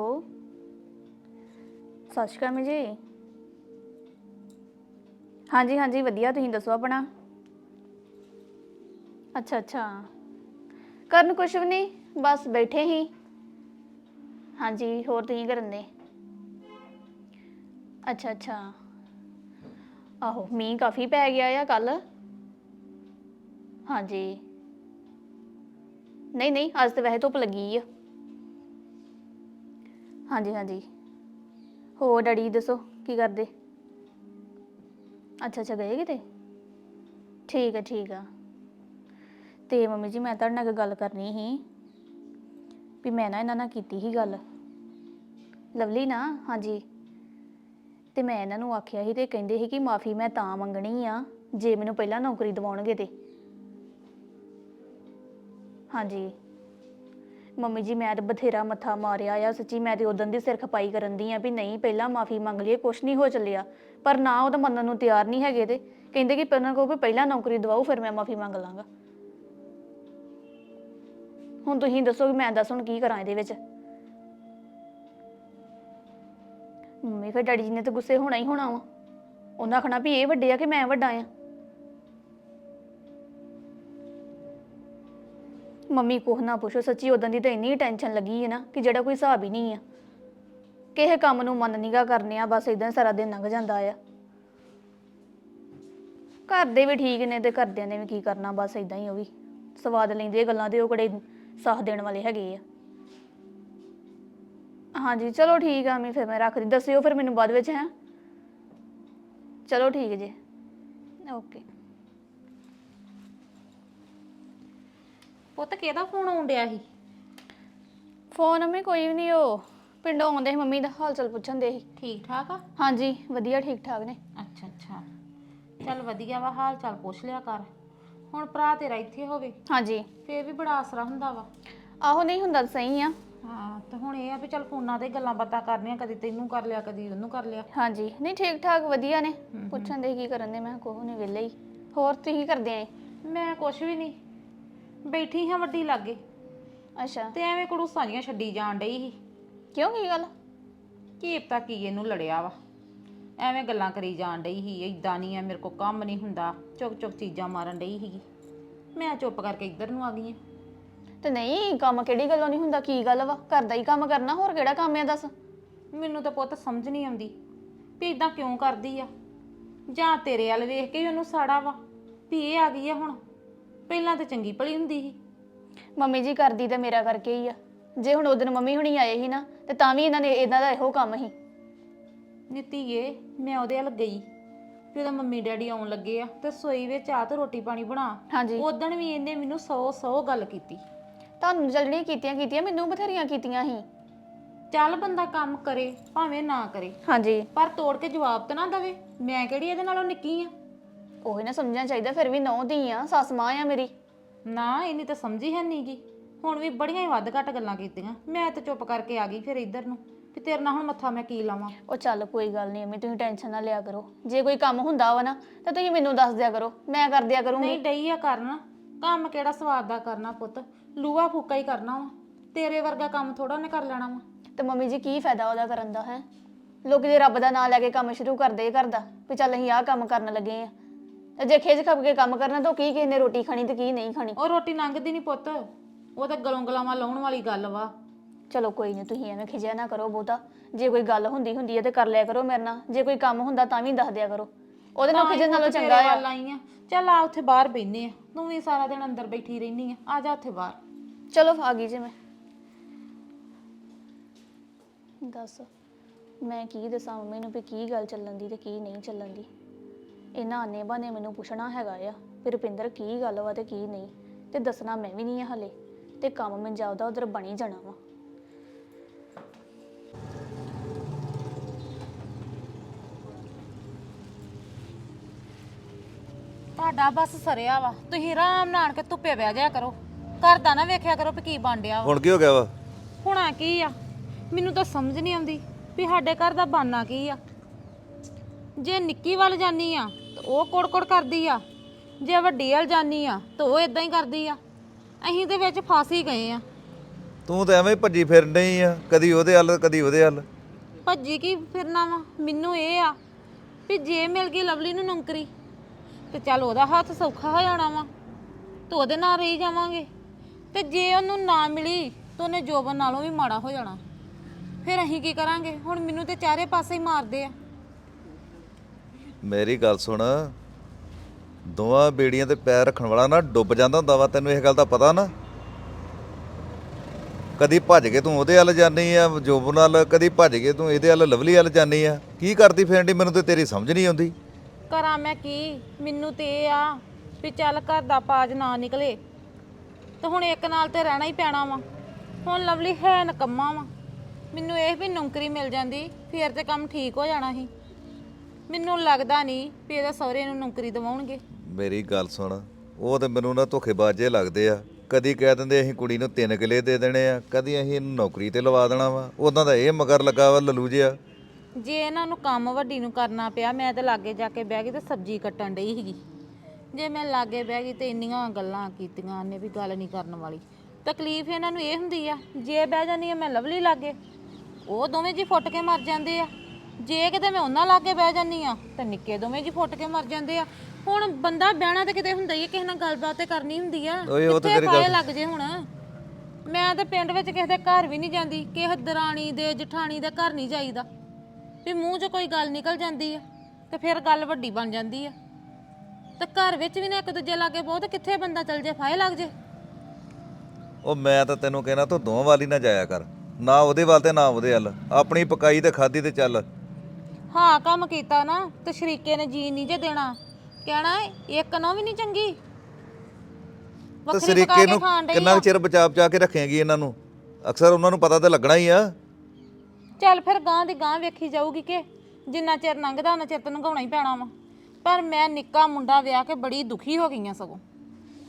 Speaker 4: ਸਤਿ ਸ਼੍ਰੀ ਅਕਾਲ ਮੀ ਜੀ। ਹਾਂਜੀ ਹਾਂਜੀ, ਵਧੀਆ। ਤੁਸੀਂ ਦੱਸੋ ਆਪਣਾ। ਅੱਛਾ ਅੱਛਾ। ਕਰਨ ਕੁਛ ਵੀ ਨਹੀਂ, ਬਸ ਬੈਠੇ ਹੀ। ਹਾਂਜੀ, ਹੋਰ ਤੁਸੀਂ ਕਰਨ ਦੇ? ਅੱਛਾ ਅੱਛਾ। ਆਹੋ, ਮੀਂਹ ਕਾਫੀ ਪੈ ਗਿਆ ਆ ਕੱਲ ਹਾਂਜੀ। ਨਹੀਂ ਨਹੀਂ, ਅੱਜ ਤਾਂ ਵੈਸੇ ਧੁੱਪ ਲੱਗੀ ਆ। ਹਾਂਜੀ ਹਾਂਜੀ। ਹੋਰ ਡੈਡੀ ਦੱਸੋ, ਕੀ ਕਰਦੇ? ਅੱਛਾ ਅੱਛਾ, ਗਏ ਕਿਤੇ? ਠੀਕ ਹੈ ਠੀਕ ਆ। ਤੇ ਮੰਮੀ ਜੀ, ਮੈਂ ਤੁਹਾਡੇ ਨਾਲ ਇੱਕ ਗੱਲ ਕਰਨੀ ਸੀ ਵੀ ਮੈਂ ਨਾ ਇਹਨਾਂ ਨਾਲ ਕੀਤੀ ਸੀ ਗੱਲ। ਲਵਲੀ ਨਾ, ਹਾਂਜੀ। ਤੇ ਮੈਂ ਇਹਨਾਂ ਨੂੰ ਆਖਿਆ ਸੀ ਤੇ ਕਹਿੰਦੇ ਸੀ ਕਿ ਮਾਫੀ ਮੈਂ ਤਾਂ ਮੰਗਣੀ ਆ, ਜੇ ਮੈਨੂੰ ਪਹਿਲਾਂ ਨੌਕਰੀ ਦਿਵਾਉਣਗੇ ਤੇ। ਹਾਂਜੀ। ਮੰਮੀ ਜੀ, ਮੈਂ ਤਾਂ ਬਥੇਰਾ ਮੱਥਾ ਮਾਰਿਆ ਆ, ਸੱਚੀ ਮੈਂ ਤੇ ਉਦੋਂ ਦੀ ਸਿਰ ਖਪਾਈ ਕਰਨ ਦੀ ਆ ਵੀ ਨਹੀਂ, ਪਹਿਲਾਂ ਮਾਫੀ ਮੰਗ ਲਈਏ, ਕੁਛ ਨਹੀਂ ਹੋ ਚੱਲਿਆ। ਪਰ ਨਾ ਉਹ ਤਾਂ ਮੰਨਣ ਨੂੰ ਤਿਆਰ ਨਹੀਂ ਹੈਗੇ ਤੇ। ਕਹਿੰਦੇ ਕਿ ਪਹਿਲਾਂ ਕਹੋ ਵੀ ਪਹਿਲਾਂ ਨੌਕਰੀ ਦਿਵਾਓ, ਫਿਰ ਮੈਂ ਮਾਫੀ ਮੰਗ ਲਾਂਗਾ। ਹੁਣ ਤੁਸੀਂ ਦੱਸੋ ਕਿ ਮੈਂ ਦੱਸ ਹੁਣ ਕੀ ਕਰਾਂ ਇਹਦੇ ਵਿੱਚ? ਮੰਮੀ, ਫਿਰ ਡੈਡੀ ਜੀ ਨੇ ਤਾਂ ਗੁੱਸੇ ਹੋਣਾ ਹੀ ਹੋਣਾ ਵਾ। ਉਹਨਾਂ ਆਖਣਾ ਵੀ ਇਹ ਵੱਡੇ ਆ ਕਿ ਮੈਂ ਵੱਡਾ ਆ। ਮੰਮੀ ਕੋਹ ਨਾ ਪੁੱਛੋ, ਸੱਚੀ ਉਦੋਂ ਦੀ ਤਾਂ ਇੰਨੀ ਟੈਨਸ਼ਨ ਲੱਗੀ ਹੈ ਨਾ ਕਿ ਜਿਹੜਾ ਕੋਈ ਹਿਸਾਬ ਹੀ ਨਹੀਂ ਆ। ਕਿਸੇ ਕੰਮ ਨੂੰ ਮਨ ਨੀਗਾ ਕਰਨੇ ਆ, ਬਸ ਇਦਾਂ ਸਾਰਾ ਦਿਨ ਲੰਘ ਜਾਂਦਾ ਆ। ਘਰ ਦੇ ਵੀ ਠੀਕ ਨੇ ਤੇ ਘਰਦਿਆਂ ਨੇ ਵੀ ਕੀ ਕਰਨਾ, ਬਸ ਇਦਾਂ ਹੀ ਉਹ ਵੀ। ਸਵਾਦ ਲੈਂਦੇ ਗੱਲਾਂ ਦੇ ਉਹ ਕਿਹੜੇ ਸਾਥ ਦੇਣ ਵਾਲੇ ਹੈਗੇ ਆ। ਹਾਂਜੀ ਚਲੋ ਠੀਕ ਆ ਮੈਂ ਫਿਰ ਮੈਂ ਰੱਖਦੀ। ਦੱਸਿਓ ਫਿਰ ਮੈਨੂੰ ਬਾਅਦ ਵਿੱਚ ਹੈ? ਚਲੋ ਠੀਕ ਜੀ। ਓਕੇ।
Speaker 1: ਪੁੱਤ ਕਿਹਦਾ ਫੋਨ ਆਉਣ ਡਿਆ ਸੀ?
Speaker 4: ਫੋਨ ਅੰਮੀ ਕੋਈ ਵੀ ਨਹੀਂ ਉਹ ਪਿੰਡੋਂ ਆਉਂਦੇ ਸੀ ਮੰਮੀ ਦਾ ਹਾਲ ਚਾਲ ਪੁੱਛਣ ਦੇ ਸੀ।
Speaker 1: ਠੀਕ ਠਾਕ ਆ?
Speaker 4: ਹਾਂਜੀ ਵਧੀਆ ਠੀਕ ਠਾਕ ਨੇ।
Speaker 1: ਅੱਛਾ ਅੱਛਾ ਚੱਲ ਵਧੀਆ ਵਾ ਹਾਲ ਚਾਲ ਪੁੱਛ ਲਿਆ ਕਰ। ਹੁਣ ਭਰਾ ਤੇਰਾ ਇੱਥੇ ਹੋਵੇ
Speaker 4: ਹਾਂਜੀ।
Speaker 1: ਫੇਰ ਵੀ ਬੜਾ ਆਸਰਾ ਹੁੰਦਾ ਵਾ।
Speaker 4: ਆਹੋ ਨਹੀਂ ਹੁੰਦਾ ਤਾਂ ਸਹੀ ਆ।
Speaker 1: ਹਾਂ ਤੇ ਹੁਣ ਇਹ ਆ ਵੀ ਚੱਲ ਫੋਨਾਂ ਤੇ ਗੱਲਾਂ ਬਾਤਾਂ ਕਰਨੀਆਂ ਕਦੀ ਤੈਨੂੰ ਕਰ ਲਿਆ ਕਦੀ ਉਹਨੂੰ ਕਰ ਲਿਆ।
Speaker 4: ਹਾਂਜੀ। ਨਹੀਂ ਠੀਕ ਠਾਕ ਵਧੀਆ ਨੇ। ਪੁੱਛਣ ਦੇ ਕੀ ਕਰਨ ਦੇ ਮੈਂ ਕੋਹ ਨੇ ਵਿਹਲੇ ਹੀ। ਹੋਰ ਤੁਸੀਂ ਕੀ ਕਰਦੇ ਆਂ
Speaker 1: ਮੈਂ ਕੁਛ ਵੀ ਨਹੀਂ ਬੈਠੀ ਹਾਂ ਵੱਡੀ ਲਾਗੇ।
Speaker 4: ਅੱਛਾ।
Speaker 1: ਤੇ ਐਵੇਂ ਕੜੂਸਾਂ ਜੀਆਂ ਛੱਡੀ ਜਾਣ ਡਈ ਸੀ।
Speaker 4: ਕਿਉਂ ਕੀ ਗੱਲ?
Speaker 1: ਕੀ ਪਤਾ ਕੀ ਇਹਨੂੰ ਲੜਿਆ ਵਾ। ਐਵੇਂ ਗੱਲਾਂ ਕਰੀ ਜਾਣ ਡਈ ਸੀ ਇਦਾਂ ਨਹੀਂ ਆ ਮੇਰੇ ਕੋ ਕੰਮ ਨਹੀਂ ਹੁੰਦਾ ਚੁੱਕ ਚੁੱਕ ਚੀਜ਼ਾਂ ਮਾਰਨ ਡਈ ਸੀਗੀ। ਮੈਂ ਚੁੱਪ ਕਰਕੇ ਇੱਧਰ ਨੂੰ ਆ ਗਈ ਆ।
Speaker 4: ਤੇ ਨਹੀਂ ਕੰਮ ਕਿਹੜੀ ਗੱਲੋਂ ਨਹੀਂ ਹੁੰਦਾ ਕੀ ਗੱਲ ਵਾ? ਘਰ ਦਾ ਹੀ ਕੰਮ ਕਰਨਾ ਹੋਰ ਕਿਹੜਾ ਕੰਮ ਆ ਦੱਸ?
Speaker 1: ਮੈਨੂੰ ਤਾਂ ਪੁੱਤ ਸਮਝ ਨਹੀਂ ਆਉਂਦੀ ਵੀ ਇਦਾਂ ਕਿਉਂ ਕਰਦੀ ਆ। ਜਾਂ ਤੇਰੇ ਵੱਲ ਵੇਖ ਕੇ ਹੀ ਉਹਨੂੰ ਸਾੜਾ ਵਾ ਵੀ ਇਹ ਆ ਗਈ ਆ ਹੁਣ। ਪਹਿਲਾਂ ਤਾਂ ਚੰਗੀ ਭਲੀ ਹੁੰਦੀ ਸੀ।
Speaker 4: ਮੰਮੀ ਜੀ ਕਰਦੀ ਤਾਂ ਮੇਰਾ ਕਰਕੇ ਹੀ ਆ। ਜੇ ਹੁਣ ਉਦੋਂ ਮੰਮੀ ਹੁਣੀ ਆਏ ਸੀ ਨਾ ਤੇ ਤਾਂ ਵੀ ਇਹਨਾਂ ਨੇ ਇਹਨਾਂ ਦਾ ਇਹੋ ਕੰਮ ਸੀ।
Speaker 1: ਨਿੱਤੀਏ ਮੈਂ ਉਹਦੇ ਵੱਲ ਗਈ। ਵੀ ਉਹਦਾ ਮੰਮੀ ਡੈਡੀ ਆਉਣ ਲੱਗੇ ਆ ਤੇ ਸੋਈ ਵਿੱਚ ਆ ਤੇ ਰੋਟੀ ਪਾਣੀ ਬਣਾ।
Speaker 4: ਹਾਂਜੀ।
Speaker 1: ਉਦੋਂ ਵੀ ਇਹਨੇ ਮੈਨੂੰ ਸੌ ਸੌ ਗੱਲ ਕੀਤੀ।
Speaker 4: ਤੁਹਾਨੂੰ ਜਿਹੜੀਆਂ ਕੀਤੀਆਂ ਕੀਤੀਆਂ ਮੈਨੂੰ ਬਥੇਰੀਆਂ ਕੀਤੀਆਂ ਸੀ।
Speaker 1: ਚੱਲ ਬੰਦਾ ਕੰਮ ਕਰੇ ਭਾਵੇਂ ਨਾ ਕਰੇ।
Speaker 4: ਹਾਂਜੀ।
Speaker 1: ਪਰ ਤੋੜ ਕੇ ਜਵਾਬ ਤਾਂ ਨਾ ਦਵੇ। ਮੈਂ ਕਿਹੜੀ ਇਹਦੇ ਨਾਲੋਂ ਨਿੱਕੀ ਆ?
Speaker 4: ਉਹੀ ਨਾ ਸਮਝਣਾ ਚਾਹੀਦਾ ਫਿਰ ਵੀ ਨੌ ਧੀ ਆ ਸੱਸ ਮਾਂ ਆ ਮੇਰੀ।
Speaker 1: ਨਾ ਇਹਨੀ ਤਾਂ ਸਮਝੀ ਹੈ ਨਹੀਂਗੀ ਹੁਣ ਵੀ ਬੜੀਆਂ ਹੀ ਵੱਧ ਘੱਟ ਗੱਲਾਂ ਕੀਤੀਆਂ। ਮੈਂ ਤਾਂ ਚੁੱਪ ਕਰਕੇ ਆ ਗਈ ਫਿਰ ਇੱਧਰ ਨੂੰ। ਵੀ ਤੇਰੇ ਨਾਲ ਹੁਣ ਮੱਥਾ ਮੈਂ ਕੀ ਲਾਵਾਂ?
Speaker 4: ਉਹ ਚੱਲ ਕੋਈ ਗੱਲ ਨਹੀਂ ਅਮੀ ਤੁਸੀਂ ਟੈਨਸ਼ਨ ਨਾ ਲਿਆ ਕਰੋ। ਜੇ ਕੋਈ ਕੰਮ ਹੁੰਦਾ ਵਾ ਨਾ ਤਾਂ ਤੁਸੀਂ ਮੈਨੂੰ ਦੱਸ ਦਿਆ ਕਰੋ। ਮੈਂ ਕਰ ਦਿਆ ਕਰੂੰਗੀ।
Speaker 1: ਨਹੀਂ ਡਈ ਆ ਕਰਨ। ਕੰਮ ਕਿਹੜਾ ਸਵਾਦ ਦਾ ਕਰਨਾ ਪੁੱਤ? ਲੂਆ ਫੂਕਾ ਹੀ ਕਰਨਾ ਵਾ। ਤੇਰੇ ਵਰਗਾ ਕੰਮ ਥੋੜਾ ਉਹਨੇ ਕਰ ਲੈਣਾ ਵਾ।
Speaker 4: ਤੇ ਮੰਮੀ ਜੀ ਕੀ ਫਾਇਦਾ ਉਹਦਾ ਕਰਨ ਦਾ ਹੈ? ਲੋਕੀ ਦੇ ਰੱਬ ਦਾ ਨਾਮ ਲੈ ਕੇ ਕੰਮ ਸ਼ੁਰੂ ਕਰਦੇ ਕਰਦਾ ਵੀ ਚੱਲ ਅਸੀਂ ਆਹ ਕੰਮ ਕਰਨ ਲੱਗੇ ਆ। ਤੇ ਜੇ ਖੇਜ ਖਪ ਕੇ ਕੰਮ ਕਰਨਾ ਤਾਂ ਕੀ ਕਿਸੇ ਨੇ ਰੋਟੀ ਖਾਣੀ ਤੇ ਕੀ ਨਹੀਂ ਖਾਣੀ?
Speaker 1: ਉਹ ਰੋਟੀ ਲੰਘਦੀ ਨਹੀਂ ਪੁੱਤ। ਉਹ ਤਾਂ ਗਲੋਂ ਗਲਾਵਾਂ ਲਾਉਣ ਵਾਲੀ ਗੱਲ ਵਾ।
Speaker 4: ਚਲੋ ਕੋਈ ਨਹੀਂ ਤੁਸੀਂ ਐਵੇਂ ਖਿਜਿਆ ਨਾ ਕਰੋ ਬਹੁਤਾ। ਜੇ ਕੋਈ ਗੱਲ ਹੁੰਦੀ ਹੁੰਦੀ ਹੈ ਤੇ ਕਰ ਲਿਆ ਕਰੋ ਮੇਰੇ ਨਾਲ। ਜੇ ਕੋਈ ਕੰਮ ਹੁੰਦਾ ਤਾਂ ਵੀ ਦੱਸ ਦਿਆ ਕਰੋ। ਉਹਦੇ ਨਾਲ ਖਿਜਣ ਨਾਲੋਂ ਚੰਗਾ ਆ।
Speaker 1: ਵੱਲ ਆਈ ਆ। ਚੱਲ ਆ ਉੱਥੇ ਬਾਹਰ ਬੈਨੇ ਆ। ਤੂੰ ਵੀ ਸਾਰਾ ਦਿਨ ਅੰਦਰ ਬੈਠੀ ਰਹਿਨੀ ਆ। ਆ ਜਾ ਉੱਥੇ ਬਾਹਰ।
Speaker 4: ਚਲੋ ਆ ਗਈ ਜੀ ਮੈਂ। ਦੱਸ ਮੈਂ ਕੀ ਦੱਸਾਂ ਮੰਮੀ ਨੂੰ ਵੀ ਕੀ ਗੱਲ ਚੱਲਣ ਦੀ ਤੇ ਕੀ ਨਹੀਂ ਚੱਲਣ ਦੀ। ਇਹਨਾਂ ਆਨੇ ਬਾਨੇ ਮੈਨੂੰ ਪੁੱਛਣਾ ਹੈਗਾ ਆ ਵੀ ਰੁਪਿੰਦਰ ਕੀ ਗੱਲ ਵਾ ਤੇ ਕੀ ਨਹੀਂ। ਤੇ ਦੱਸਣਾ ਮੈਂ ਵੀ ਨਹੀਂ ਆ ਹਲੇ। ਤੇ ਕੰਮ ਮੈਂ ਜਾਉਦਾ ਉਧਰ ਬਣੀ ਜਾਣਾ ਵਾ।
Speaker 1: ਤੁਹਾਡਾ ਬਸ ਸਰਿਆ ਵਾ। ਤੁਸੀਂ ਆਰਾਮ ਨਾਲ ਕੇ ਧੁੱਪੇ ਬਹਿ ਜਾਇਆ ਕਰੋ। ਘਰ ਦਾ ਨਾ ਵੇਖਿਆ ਕਰੋ ਵੀ ਕੀ ਬਣ ਡਿਆ ਵਾ।
Speaker 5: ਹੁਣ ਕੀ ਹੋ ਗਿਆ ਵਾ?
Speaker 1: ਹੁਣਾ ਕੀ ਆ? ਮੈਨੂੰ ਤਾਂ ਸਮਝ ਨਹੀਂ ਆਉਂਦੀ ਵੀ ਸਾਡੇ ਘਰ ਦਾ ਬਾਨਾ ਕੀ ਆ। ਜੇ ਨਿੱਕੀ ਵੱਲ ਜਾਨੀ ਆ ਤਾਂ ਉਹ ਕੋੜ-ਕੋੜ ਕਰਦੀ ਆ। ਜੇ ਵੱਡੀ ਵੱਲ ਜਾਨੀ ਆ ਤਾਂ ਉਹ ਇਦਾਂ ਹੀ ਕਰਦੀ ਆ। ਅਸੀਂ ਤੇ ਵਿੱਚ ਫਸ ਹੀ ਗਏ ਆ।
Speaker 5: ਤੂੰ ਤਾਂ ਐਵੇਂ ਭੱਜੀ ਫਿਰਨ ਡਈ ਆ। ਕਦੀ ਉਹਦੇ ਹੱਲ ਕਦੀ ਉਹਦੇ ਹੱਲ।
Speaker 1: ਭੱਜੀ ਕੀ ਫਿਰਨਾ ਵਾ? ਮੈਨੂੰ ਇਹ ਆ ਵੀ ਜੇ ਮਿਲ ਗਈ ਲਵਲੀ ਨੂੰ ਨੌਕਰੀ ਤੇ ਚੱਲ ਉਹਦਾ ਹੱਥ ਸੌਖਾ ਹੋ ਜਾਣਾ ਵਾ, ਤੇ ਉਹਦੇ ਨਾਲ ਰਹੀ ਜਾਵਾਂਗੇ। ਤੇ ਜੇ ਉਹਨੂੰ ਨਾ ਮਿਲੀ, ਤਾਂ ਉਹਨੇ ਜੋਬਨ ਨਾਲੋਂ ਵੀ ਮਾੜਾ ਹੋ ਜਾਣਾ। ਫਿਰ ਅਸੀਂ ਕੀ ਕਰਾਂਗੇ? ਹੁਣ ਮੈਨੂੰ ਤੇ ਚਾਰੇ ਪਾਸੇ ਹੀ ਮਾਰਦੇ ਆ।
Speaker 5: ਮੇਰੀ ਗੱਲ ਸੁਣ। ਦੋਵਾਂ ਬੇੜੀਆਂ ਤੇ ਪੈਰ ਰੱਖਣ ਵਾਲਾ ਨਾ ਡੁੱਬ ਜਾਂਦਾ ਹੁੰਦਾ ਵਾ, ਤੈਨੂੰ ਇਹ ਗੱਲ ਦਾ ਪਤਾ ਨਾ? ਕਦੀ ਭੱਜ ਕੇ ਤੂੰ ਉਹਦੇ ਵੱਲ ਜਾਨੀ ਆ ਜੋਬ ਨਾਲ ਕਦੀ ਭੱਜ ਕੇ ਤੂੰ ਇਹਦੇ ਵੱਲ, ਲਵਲੀ ਵੱਲ ਜਾਨੀ ਆ। ਕੀ ਕਰਦੀ ਫਿਰਦੀ? ਮੈਨੂੰ ਤੇ ਤੇਰੀ ਸਮਝ ਨਹੀਂ ਆਉਂਦੀ।
Speaker 1: ਕਰਾਂ ਮੈਂ ਕੀ? ਮੈਨੂੰ ਤੇ ਇਹ ਆ ਵੀ ਚੱਲ ਘਰ ਦਾ ਪਾਜ ਨਾ ਨਿਕਲੇ। ਤੇ ਹੁਣ ਇੱਕ ਨਾਲ ਤੇ ਰਹਿਣਾ ਹੀ ਪੈਣਾ ਵਾ। ਹੁਣ ਲਵਲੀ ਹੈ ਨਕੰਮਾ ਵਾ। ਮੈਨੂੰ ਇਹ ਵੀ ਨੌਕਰੀ ਮਿਲ ਜਾਂਦੀ, ਫਿਰ ਤੇ ਕੰਮ ਠੀਕ ਹੋ ਜਾਣਾ ਸੀ। ਮੈਨੂੰ ਲੱਗਦਾ ਨਹੀਂ ਵੀ ਇਹਦਾ ਸਹੁਰੇ ਨੂੰ ਨੌਕਰੀ ਦਿਵਾਉਣਗੇ।
Speaker 5: ਮੇਰੀ ਗੱਲ ਸੁਣ, ਉਹ ਤੇ ਮੈਨੂੰ ਨਾ ਧੋਖੇਬਾਜ਼ੇ ਲੱਗਦੇ ਆ। ਕਦੀ ਕਹਿ ਦਿੰਦੇ ਅਸੀਂ ਕੁੜੀ ਨੂੰ ਤਿੰਨ ਕਿਲੇ ਦੇ ਦੇਣੇ ਆ, ਕਦੀ ਅਸੀਂ ਇਹਨੂੰ ਨੌਕਰੀ ਤੇ ਲਵਾ ਦੇਣਾ ਵਾ। ਉਹਨਾਂ ਦਾ ਇਹ ਮਗਰ ਲੱਗਾ ਵਾ ਲੱਲੂ ਜਿਹਾ।
Speaker 1: ਜੇ ਇਹਨਾਂ ਨੂੰ ਕੰਮ ਵੱਡੀ ਨੂੰ ਕਰਨਾ ਪਿਆ ਮੈਂ ਤੇ ਲਾਗੇ ਜਾ ਕੇ ਬਹਿ ਗਈ ਤੇ ਸਬਜ਼ੀ ਕੱਟਣ ਡਈ ਸੀਗੀ। ਜੇ ਮੈਂ ਲਾਗੇ ਬਹਿ ਗਈ ਤੇ ਇੰਨੀਆਂ ਗੱਲਾਂ ਕੀਤੀਆਂ ਨੇ ਵੀ ਗੱਲ ਨਹੀਂ ਕਰਨ ਵਾਲੀ। ਤਕਲੀਫ ਇਹਨਾਂ ਨੂੰ ਇਹ ਹੁੰਦੀ ਆ ਜੇ ਬਹਿ ਜਾਂਦੀ ਆ ਮੈਂ ਲਵਲੀ ਲਾਗੇ ਉਹ ਦੋਵੇਂ ਜੀ ਫੁੱਟ ਕੇ ਮਰ ਜਾਂਦੇ ਆ। ਜੇ ਕਿਤੇ ਮੈਂ ਉਹਨਾਂ ਲਾਗੇ ਬਹਿ ਜਾਂਦੀ ਆ ਤੇ ਨਿੱਕੇ ਦੋਵੇਂ ਜੀ ਫੁੱਟ ਕੇ ਮਰ ਜਾਂਦੇ ਆ। ਹੁਣ ਬੰਦਾ ਬਹਿਣਾ ਤੇ ਕਿਤੇ ਹੁੰਦਾ ਹੀ ਆ ਕਿਸੇ ਨਾਲ ਗੱਲਬਾਤ ਤੇ ਕਰਨੀ ਹੁੰਦੀ ਆ।
Speaker 5: ਓਏ ਉਹ ਤਾਂ
Speaker 1: ਕਿੱਥੇ
Speaker 5: ਤੇਰੀ
Speaker 1: ਫਾਇਲ
Speaker 5: ਗੱਲ-
Speaker 1: ਲੱਗ ਜੇ ਹੁਣ? ਮੈਂ ਤੇ ਪਿੰਡ ਵਿੱਚ ਕਿਸੇ ਦੇ ਘਰ ਵੀ ਨਹੀਂ ਜਾਂਦੀ ਕਿਸੇ ਦਰਾਣੀ ਦੇ ਜਠਾਣੀ ਦੇ ਘਰ ਨਹੀਂ ਜਾਈਦਾ। ਵੀ ਮੂੰਹ 'ਚ ਕੋਈ ਗੱਲ ਨਿਕਲ ਜਾਂਦੀ ਆ ਤੇ ਫਿਰ ਗੱਲ ਵੱਡੀ ਬਣ ਜਾਂਦੀ ਆ। ਤੇ ਘਰ ਵਿੱਚ ਵੀ ਨਾ ਇੱਕ ਦੂਜੇ ਲਾਗੇ ਬਹੁਤ ਕਿੱਥੇ ਬੰਦਾ ਚੱਲ ਜੇ ਫਾਇਲ ਲੱਗ ਜੇ।
Speaker 5: ਉਹ ਮੈਂ ਤਾਂ ਤੈਨੂੰ ਕਹਿਣਾ ਤੂੰ ਦੋਵਾਂ ਵਾਲੀ ਨਾ ਜਾਇਆ ਕਰ। ਨਾ ਉਹਦੇ ਵੱਲ ਤੇ ਨਾ ਉਹਦੇ ਵੱਲ। ਆਪਣੀ ਪਕਾਈ ਤੇ ਖਾਦੀ ਤੇ ਚੱਲ।
Speaker 1: ਹਾਂ ਕੰਮ ਕੀਤਾ ਨਾ ਤੇ ਸ਼ਰੀਕੇ ਨੇ ਜੀ ਨਹੀਂ ਜੇ ਦੇਣਾ। ਕਹਿਣਾ ਇੱਕ ਨਾ ਵੀ ਨਹੀਂ ਚੰਗੀ।
Speaker 5: ਤੇ
Speaker 1: ਵੱਖਰੀ ਪਕਾ
Speaker 5: ਸਰੀਕੇ
Speaker 1: ਕੇ
Speaker 5: ਨੂੰ
Speaker 1: ਖਾਣ ਡਈ
Speaker 5: ਕਿੰਨਾ ਕੁ ਚਿਰ ਬਚਾ ਬਚਾ ਕੇ ਰੱਖੇਗੀ ਇਹਨਾਂ ਨੂੰ? ਅਕਸਰ ਉਹਨਾਂ ਨੂੰ ਪਤਾ ਤੇ ਲੱਗਣਾ ਹੀ ਆ।
Speaker 1: ਚੱਲ ਫਿਰ ਗਾਂ ਦੀ ਗਾਂ ਵੇਖੀ ਜਾਊਗੀ ਕਿ ਜਿੰਨਾ ਚਿਰ ਲੰਘਦਾ ਉਹਨਾਂ ਚਿਰ ਤੈਨੂੰ ਗਾਉਣਾ ਹੀ ਪੈਣਾ ਵਾ। ਪਰ ਮੈਂ ਨਿੱਕਾ ਮੁੰਡਾ ਵਿਆਹ ਕੇ ਬੜੀ ਦੁਖੀ ਹੋ ਗਈ ਆ ਸਗੋਂ।